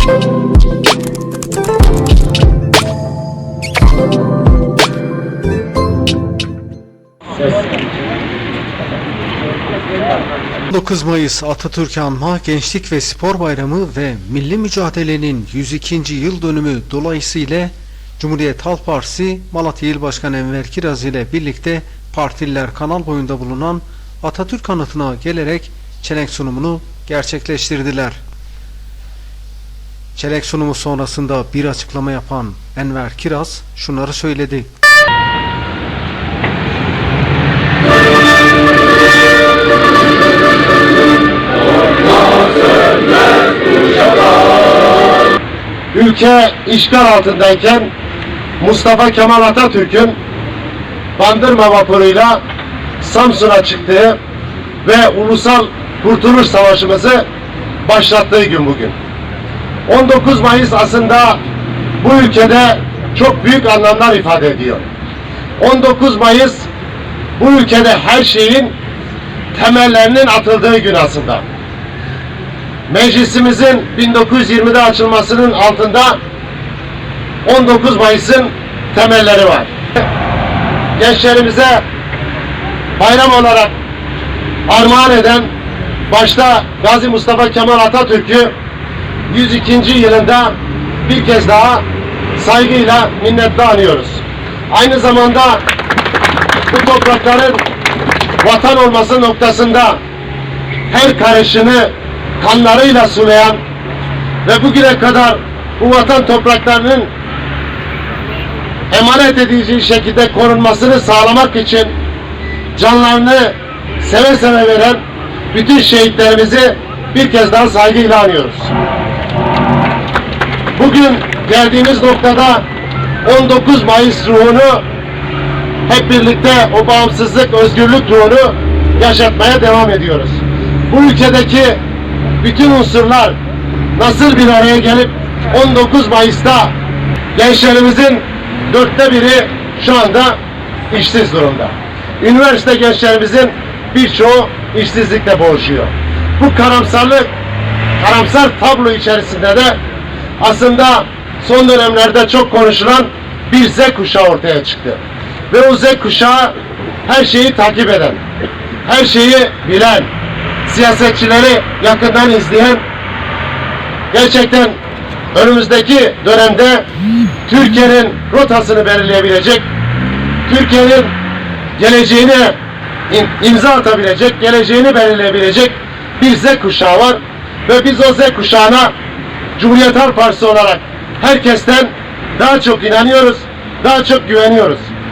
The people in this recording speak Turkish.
...9 Mayıs Atatürk Anma Gençlik ve Spor Bayramı ve Milli Mücadele'nin 102. yıl dönümü dolayısıyla Cumhuriyet Halk Partisi Malatya İl Başkanı Enver Kiraz ile birlikte partililer kanal boyunda bulunan Atatürk anıtına gelerek çelenk sunumunu gerçekleştirdiler. Çelenk sunumu sonrasında bir açıklama yapan Enver Kiraz şunları söyledi. ülke işgal altındayken Mustafa Kemal Atatürk'ün Bandırma vapuruyla Samsun'a çıktığı ve Ulusal Kurtuluş Savaşımızı başlattığı gün bugün. 19 Mayıs aslında bu ülkede çok büyük anlamlar ifade ediyor. 19 Mayıs bu ülkede her şeyin temellerinin atıldığı gün aslında meclisimizin 1920'de açılmasının altında 19 Mayıs'ın temelleri var. Gençlerimize bayram olarak armağan eden başta Gazi Mustafa Kemal Atatürk'ü 102. yılında bir kez daha saygıyla minnetle anıyoruz. Aynı zamanda bu toprakların vatan olması noktasında her karışını kanlarıyla sulayan ve bugüne kadar bu vatan topraklarının emanet edileceği şekilde korunmasını sağlamak için canlarını seve seve veren bütün şehitlerimizi bir kez daha saygıyla anıyoruz. Bugün geldiğimiz noktada 19 Mayıs ruhunu hep birlikte o bağımsızlık, özgürlük ruhunu yaşatmaya devam ediyoruz. Bu ülkedeki bütün unsurlar nasıl bir araya gelip 19 Mayıs'ta gençlerimizin dörtte biri şu anda işsiz durumda. Üniversite gençlerimizin birçoğu işsizlikle boğuşuyor. Bu karamsarlık, karamsar tablo içerisinde de aslında son dönemlerde çok konuşulan bir Z kuşağı ortaya çıktı. Ve o Z kuşağı her şeyi takip eden, her şeyi bilen, siyasetçileri yakından izleyen, gerçekten önümüzdeki dönemde Türkiye'nin rotasını belirleyebilecek, Türkiye'nin geleceğine im- imza atabilecek, geleceğini belirleyebilecek bir Z kuşağı var. Ve biz o Z kuşağına Cumhuriyet Halk Partisi olarak herkesten daha çok inanıyoruz, daha çok güveniyoruz.